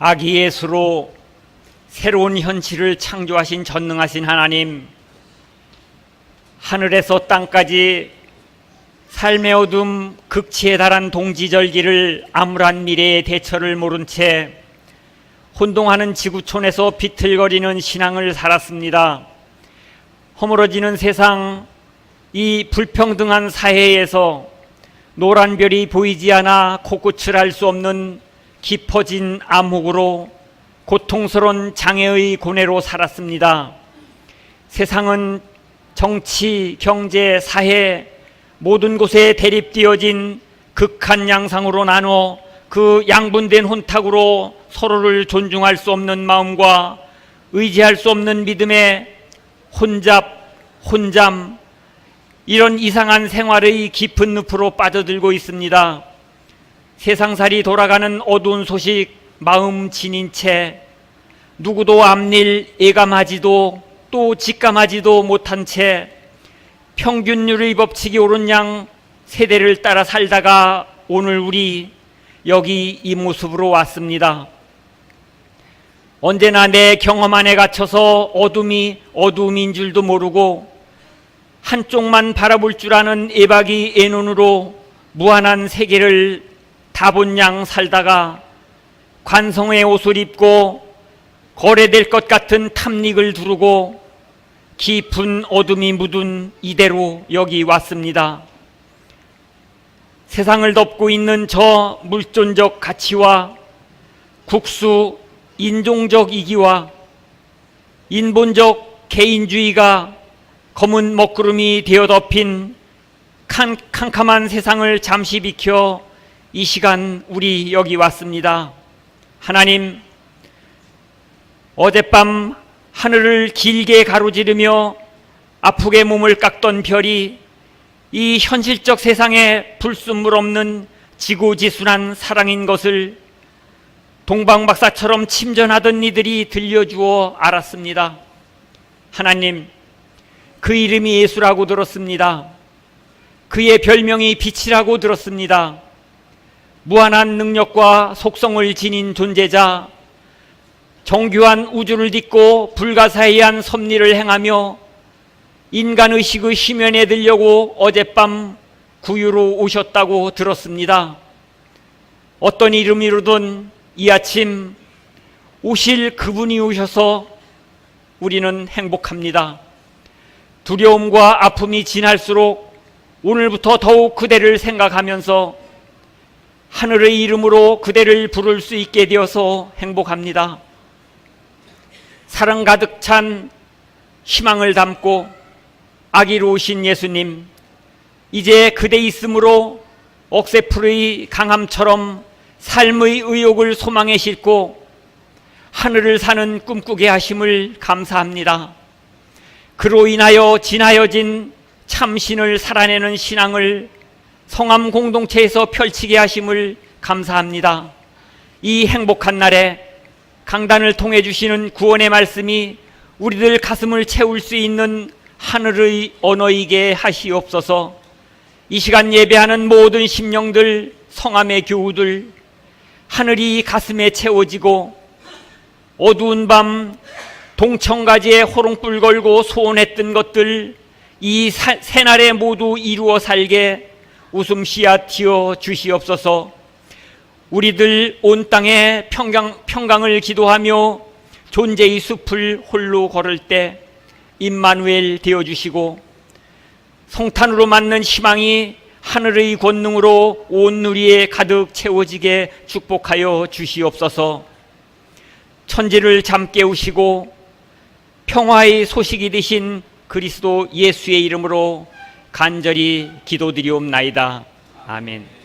아기 예수로 새로운 현실을 창조하신 전능하신 하나님, 하늘에서 땅까지 삶의 어둠 극치에 달한 동지절기를 암울한 미래의 대처를 모른 채 혼동하는 지구촌에서 비틀거리는 신앙을 살았습니다. 허물어지는 세상, 이 불평등한 사회에서 노란 별이 보이지 않아 코끝을 알수 없는 깊어진 암흑으로 고통스러운 장애의 고뇌로 살았습니다. 세상은 정치, 경제, 사회 모든 곳에 대립되어진 극한 양상으로 나눠 그 양분된 혼탁으로 서로를 존중할 수 없는 마음과 의지할 수 없는 믿음에 혼잡, 혼잠, 이런 이상한 생활의 깊은 늪으로 빠져들고 있습니다. 세상살이 돌아가는 어두운 소식 마음 지닌 채 누구도 앞일 예감하지도 또 직감하지도 못한 채 평균율의 법칙이 옳은 양 세대를 따라 살다가 오늘 우리 여기 이 모습으로 왔습니다. 언제나 내 경험 안에 갇혀서 어둠이 어둠인 줄도 모르고 한쪽만 바라볼 줄 아는 애박이 애눈으로 무한한 세계를 다본양 살다가 관성의 옷을 입고 거래될 것 같은 탐닉을 두르고 깊은 어둠이 묻은 이대로 여기 왔습니다. 세상을 덮고 있는 저 물존적 가치와 국수 인종적 이기와 인본적 개인주의가 검은 먹구름이 되어 덮인 칸, 캄캄한 세상을 잠시 비켜 이 시간 우리 여기 왔습니다. 하나님, 어젯밤 하늘을 길게 가로지르며 아프게 몸을 깎던 별이 이 현실적 세상에 불순물 없는 지고지순한 사랑인 것을 동방박사처럼 침전하던 이들이 들려주어 알았습니다. 하나님, 그 이름이 예수라고 들었습니다. 그의 별명이 빛이라고 들었습니다. 무한한 능력과 속성을 지닌 존재자, 정교한 우주를 딛고 불가사의한 섭리를 행하며 인간 의식의 심연에 들려고 어젯밤 구유로 오셨다고 들었습니다. 어떤 이름이로든 이 아침 오실 그분이 오셔서 우리는 행복합니다. 두려움과 아픔이 지날수록 오늘부터 더욱 그대를 생각하면서 하늘의 이름으로 그대를 부를 수 있게 되어서 행복합니다. 사랑 가득 찬 희망을 담고 아기로 오신 예수님, 이제 그대 있음으로 억새풀의 강함처럼 삶의 의욕을 소망에 싣고 하늘을 사는 꿈꾸게 하심을 감사합니다. 그로 인하여 지나여진 참신을 살아내는 신앙을 성암 공동체에서 펼치게 하심을 감사합니다. 이 행복한 날에 강단을 통해 주시는 구원의 말씀이 우리들 가슴을 채울 수 있는 하늘의 언어이게 하시옵소서. 이 시간 예배하는 모든 심령들, 성함의 교우들, 하늘이 가슴에 채워지고 어두운 밤 동청가지에 호롱불 걸고 소원했던 것들 이 새날에 모두 이루어 살게 웃음 씨앗 튀어 주시옵소서. 우리들 온 땅에 평강, 평강을 기도하며 존재의 숲을 홀로 걸을 때 임마누엘 되어 주시고 성탄으로 맞는 희망이 하늘의 권능으로 온 누리에 가득 채워지게 축복하여 주시옵소서. 천지를 잠 깨우시고 평화의 소식이 되신 그리스도 예수의 이름으로 간절히 기도드리옵나이다. 아멘.